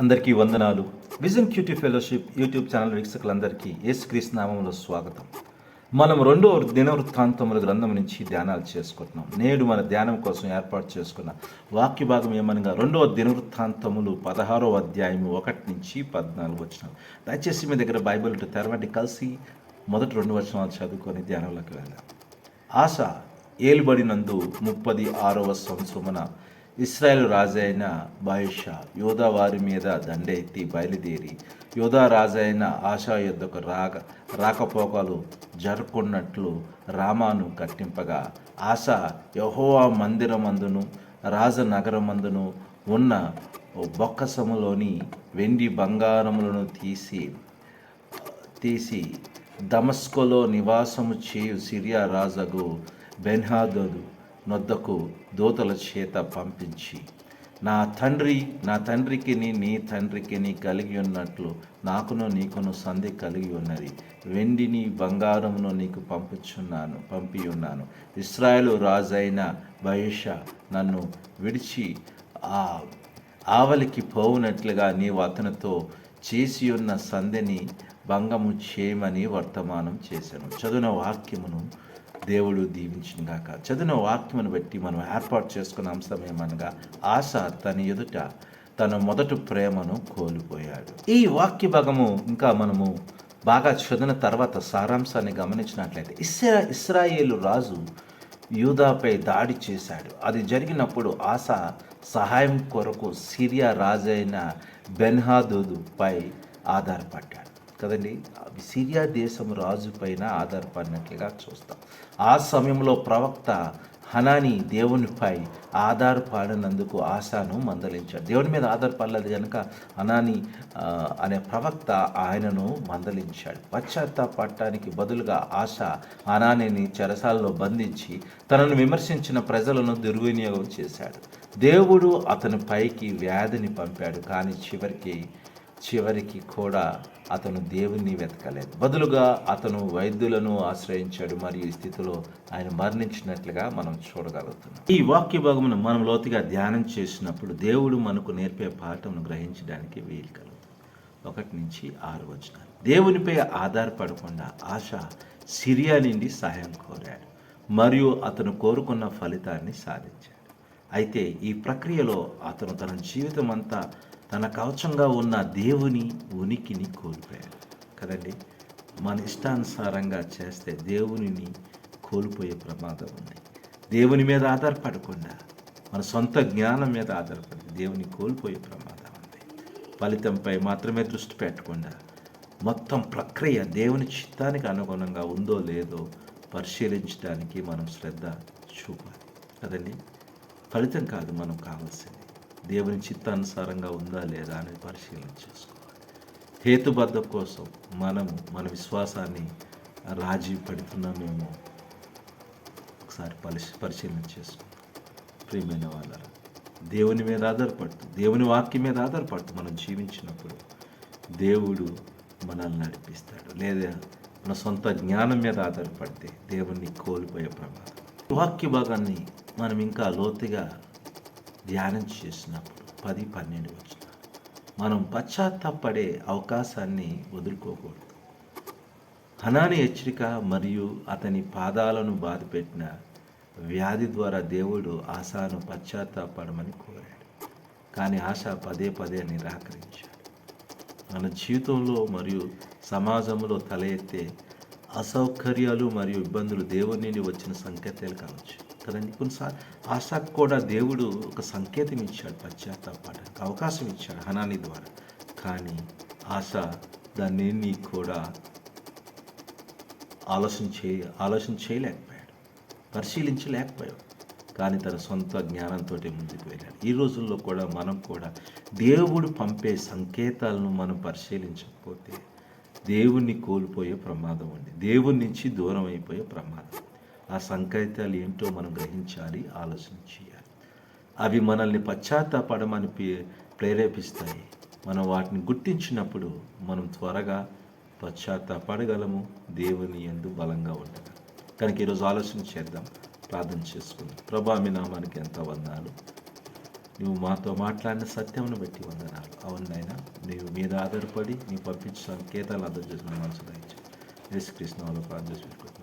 అందరికీ వందనాలు. Vision QT fellowship YouTube channel వీక్షకులందరికీ యేసుక్రీస్తు నామంలో స్వాగతం. మనం రెండో దినవృత్తాంతముల గ్రంథం నుంచి ధ్యానాలు చేసుకుంటున్నాం. నేడు మన ధ్యానం కోసం ఏర్పాటు చేసుకున్న వాక్య భాగం ఏమనగా రెండవ దినవృత్తాంతములు పదహారో అధ్యాయము ఒకటి నుంచి పద్నాలుగు వచ్చిన దయచేసి మీ దగ్గర బైబిల్ తెరవండి కలిసి మొదటి రెండు వచనాలు చదువుకొని ధ్యానంలోకి వెళ్ళాం ఆశ ఏలుబడినందు ముప్పది ఆరవ సంవత్సరమున ఇస్రాయేల్ రాజైన బాయిషా యోధా వారి మీద దండెత్తి బయలుదేరి యోధా రాజైన ఆశా యుద్ధకు రాక రాకపోకలు జరుపుకున్నట్లు రామాను కట్టింపగా ఆశా యహోవా మందిరమందును రాజనగరమందును ఉన్న బొక్కసములోని వెండి బంగారములను తీసి తీసి దమస్కోలో నివాసము చేయు సిరియా రాజగు బెన్హాదోదు. నొద్దకు దూతల చేత పంపించి నా తండ్రి నా తండ్రికి నీ తండ్రికి నీ కలిగి ఉన్నట్లు నాకును నీకును సంధి కలిగి ఉన్నది. వెండిని బంగారమును నీకు పంపుచున్నాను పంపి ఉన్నాను. ఇస్రాయేలు రాజైన బహిష నన్ను విడిచి ఆ ఆవలికి పోవునట్లుగా నీవు అతనితో చేసి ఉన్న సంధిని భంగము చేయమని వర్తమానం చేశాను. చదువున వాక్యమును దేవుడు దీవించినగాక చదివిన వాక్యమును బట్టి మనం ఏర్పాటు చేసుకున్న అంశం ఏమనగా ఆశ తన ఎదుట తన మొదటి ప్రేమను కోల్పోయాడు. ఈ వాక్య భాగము ఇంకా మనము బాగా చదివిన తర్వాత సారాంశాన్ని గమనించినట్లయితే ఇస్రా ఇస్రాయేలు రాజు యూదాపై దాడి చేశాడు. అది జరిగినప్పుడు ఆశ సహాయం కొరకు సిరియా రాజైన బెన్హాదూదుపై ఆధారపడ్డాడు. కదండి? సిరియా దేశం రాజు పైన ఆధారపడినట్లుగా చూస్తాం. ఆ సమయంలో ప్రవక్త హనాని దేవునిపై ఆధారపడినందుకు ఆశాను మందలించాడు. దేవుని మీద ఆధారపడలేదు కనుక హనాని అనే ప్రవక్త ఆయనను మందలించాడు. పశ్చాత్తాపడటానికి బదులుగా ఆశ హనానిని చెరసాలలో బంధించి తనను విమర్శించిన ప్రజలను దుర్వినియోగం చేశాడు. దేవుడు అతని పైకి వ్యాధిని పంపాడు. కానీ చివరికి చివరికి కూడా అతను దేవుణ్ణి వెతకలేదు. బదులుగా అతను వైద్యులను ఆశ్రయించాడు మరియు ఈ స్థితిలో ఆయన మరణించినట్లుగా మనం చూడగలుగుతున్నాం. ఈ వాక్య భాగమును మనం లోతుగా ధ్యానం చేసినప్పుడు దేవుడు మనకు నేర్పే పాఠమును గ్రహించడానికి వీలు కలుగుతుంది ఒకటి నుంచి ఆరు వచనాలు. దేవునిపై ఆధారపడకుండా ఆశ సిరియా నుండి సహాయం కోరాడు మరియు అతను కోరుకున్న ఫలితాన్ని సాధించాడు. అయితే ఈ ప్రక్రియలో అతను తన జీవితం అంతా తన కవచంగా ఉన్న దేవుని ఉనికిని కోల్పోయాడు. కదండి? మన ఇష్టానుసారంగా చేస్తే దేవునిని కోల్పోయే ప్రమాదం ఉంది. దేవుని మీద ఆధారపడకుండా మన సొంత జ్ఞానం మీద ఆధారపడి దేవుని కోల్పోయే ప్రమాదం ఉంది. ఫలితంపై మాత్రమే దృష్టి పెట్టకుండా మొత్తం ప్రక్రియ దేవుని చిత్తానికి అనుగుణంగా ఉందో లేదో పరిశీలించడానికి మనం శ్రద్ధ చూపాలి. కదండి? ఫలితం కాదు మనం కావాల్సింది. దేవుని చిత్తానుసారంగా ఉందా లేదా అనేది పరిశీలన చేసుకోవాలి. హేతుబద్ధ కోసం మనము మన విశ్వాసాన్ని రాజీ పడుతున్నామేమో ఒకసారి పరిశీ పరిశీలన చేసుకుందాం. ప్రియమైన వాళ్ళ దేవుని మీద ఆధారపడుతూ దేవుని వాక్యం మీద ఆధారపడుతూ మనం జీవించినప్పుడు దేవుడు మనల్ని నడిపిస్తాడు. లేదా మన సొంత జ్ఞానం మీద ఆధారపడితే దేవుణ్ణి కోల్పోయే ప్రమాదం. వాక్య భాగాన్ని మనం ఇంకా లోతుగా ధ్యానం చేసినప్పుడు పది పన్నెండు వచ్చిన. మనం పశ్చాత్తాపడే అవకాశాన్ని వదులుకోకూడదు. హనాని హెచ్చరిక మరియు అతని పాదాలను బాధపెట్టిన వ్యాధి ద్వారా దేవుడు ఆశాను పశ్చాత్తాపడమని కోరాడు. కానీ ఆశ పదే పదే నిరాకరించాడు. మన జీవితంలో మరియు సమాజంలో తల ఎత్తే అసౌకర్యాలు మరియు ఇబ్బందులు దేవుని నుండి వచ్చిన సంకేతాలు కావచ్చు. కదండి. కొన్నిసార్లు ఆశకు కూడా దేవుడు ఒక సంకేతం ఇచ్చాడు పశ్చాత్తాపడడానికి అవకాశం ఇచ్చాడు హనాని ద్వారా. కానీ ఆశ దాన్ని కూడా ఆలోచన చేయ ఆలోచన చేయలేకపోయాడు. పరిశీలించలేకపోయాడు. కానీ తన సొంత జ్ఞానంతో ముందుకు వెళ్ళాడు. ఈ రోజుల్లో కూడా మనం కూడా దేవుడు పంపే సంకేతాలను మనం పరిశీలించకపోతే దేవుణ్ణి కోల్పోయే ప్రమాదం ఉంది. దేవుడి నుంచి దూరం అయిపోయే ప్రమాదం ఉంది. ఆ సంకేతాలు ఏంటో మనం గ్రహించాలి ఆలోచన చేయాలి. అవి మనల్ని పశ్చాత్తాపడమని ప్రేరేపిస్తాయి. మనం వాటిని గుర్తించినప్పుడు మనం త్వరగా పశ్చాత్తాపడగలము దేవుని ఎందు బలంగా ఉండగలం. కనుక ఈరోజు ఆలోచన చేద్దాం ప్రార్థన చేసుకుందాం. ప్రభా మీ నామానికి ఎంత వందాలు. నువ్వు మాతో మాట్లాడిన సత్యమును బట్టి వందనాలు. అవును నీవు మీద ఆధారపడి నీ పంపించిన సంకేతాలు అర్థం చేసిన మనసు దయచు యేసు కృష్ణ ప్రార్థించుకుంటున్నాను